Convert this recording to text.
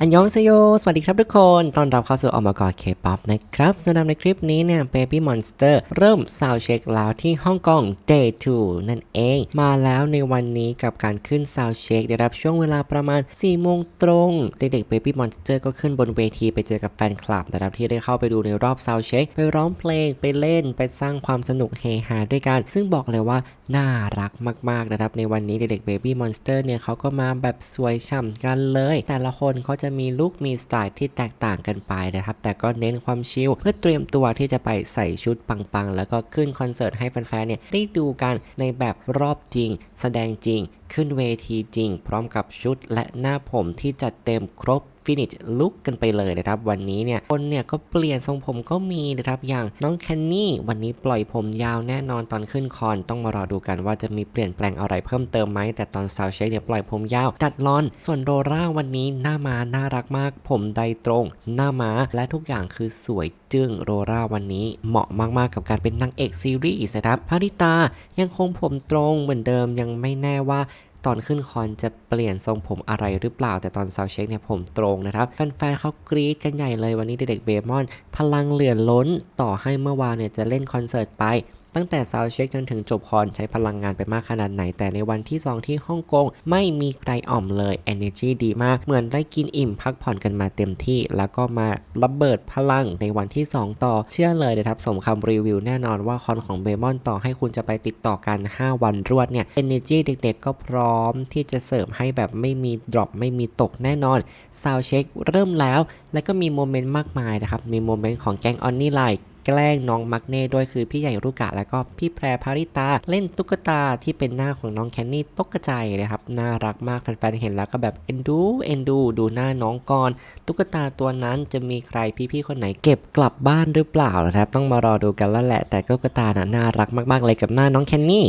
อันยองเซโย สวัสดีครับทุกคน ตอนรับเข้าสู่อมกรเคป๊อปนะครับสำหรับในคลิปนี้เนี่ย Baby Monster เริ่มซาวเช็คแล้วที่ฮ่องกง Day 2 นั่นเอง มาแล้วในวันนี้กับการขึ้นซาวเช็คได้รับช่วงเวลาประมาณ 4 โมงตรง เด็กๆ Baby Monster ก็ขึ้นบนเวทีไปเจอกับแฟนคลับนะครับที่ได้เข้าไปดูในรอบซาวเช็คไปร้องเพลงไปเล่นไปสร้างความสนุกเฮฮาด้วยกัน ซึ่งบอกเลยว่าน่ารักมากๆนะครับในวันนี้เด็กๆ Baby Monster เนี่ยเขาก็มาแบบสวยฉ่ำกันเลย แต่ละคนเขาจะะมีลุคมีสไตล์ที่แตกต่างกันไปนะครับ แต่ก็เน้นความชิลเพื่อเตรียมตัวที่จะไปใส่ชุดปังๆ แล้วก็ขึ้นคอนเสิร์ตให้แฟนๆ เนี่ยได้ดูกันในแบบรอบจริง แสดงจริง ขึ้นเวทีจริง พร้อมกับชุดและหน้าผมที่จัดเต็มครบ ฟินิชลุกกันไปเลยนะครับวันนี้เนี่ยคนเนี่ยก็เปลี่ยนทรงผมก็มีนะครับอย่างน้องแคนนี่วันนี้ปล่อยผมยาวแน่นอนตอนขึ้นคอนต้องมารอดูกันว่าจะมีเปลี่ยนแปลงอะไรเพิ่มเติมไหมแต่ตอนซาวเช็คเนี่ยปล่อยผมยาวดัดลอน ส่วนโดราวันนี้หน้ามาน่ารักมาก ผมไดตรง หน้ามาและทุกอย่างคือสวยจึ้งโรล่าวันนี้เหมาะมากๆกับการเป็นนางเอกซีรีส์นะครับพาริตายังคงผมตรงเหมือนเดิมยังไม่แน่ว่า ตอนขึ้นคอนจะเปลี่ยนทรงผมอะไรหรือเปล่า แต่ตอนซาวเช็คเนี่ยผมตรงนะครับแฟนๆเขากรี๊ดกันใหญ่เลยวันนี้เด็กๆเบมอน พลังเหลือล้นต่อให้เมื่อวานเนี่ยจะเล่นคอนเสิร์ตไป ตั้งแต่ซาวเช็คจนถึงจบคอนใช้พลังงานไปมากขนาดไหน แต่ในวันที่ 2 ที่ฮ่องกงไม่มีใครอ่อมเลย Energy ดีมาก เหมือนได้กินอิ่มพักผ่อนกันมาเต็มที่ แล้วก็มาระเบิดพลังในวันที่ 2 ต่อ เชื่อเลยนะครับสมคำรีวิวแน่นอนว่าคอนของเบมอนต่อให้คุณจะไปติดต่อกัน 5 วันรวดเนี่ย Energy เด็กๆ ก็พร้อมที่จะเสิร์ฟให้แบบไม่มีดรอปไม่มีตกแน่นอนซาวเช็คเริ่มแล้ว แล้วก็มีโมเมนต์มากมายนะครับมีโมเมนต์ของแก๊งออนนี่ไลน์ แกล้งน้องมักเน่ด้วยคือพี่ใหญ่รุกะแล้วก็พี่แพรพาริตาเล่นตุ๊กตาที่เป็นหน้าของน้องแคนนี่ตกใจนะครับน่ารักมากแฟนๆเห็นแล้วก็แบบเอ็นดูเอ็นดูดูหน้าน้องก่อนตุ๊กตาตัวนั้นจะมีใครพี่ๆคนไหนเก็บกลับบ้านหรือเปล่านะครับต้องมารอดูกันแล้วแหละแต่ตุ๊กตาน่ะน่ารักมากๆเลยกับหน้าน้องแคนนี่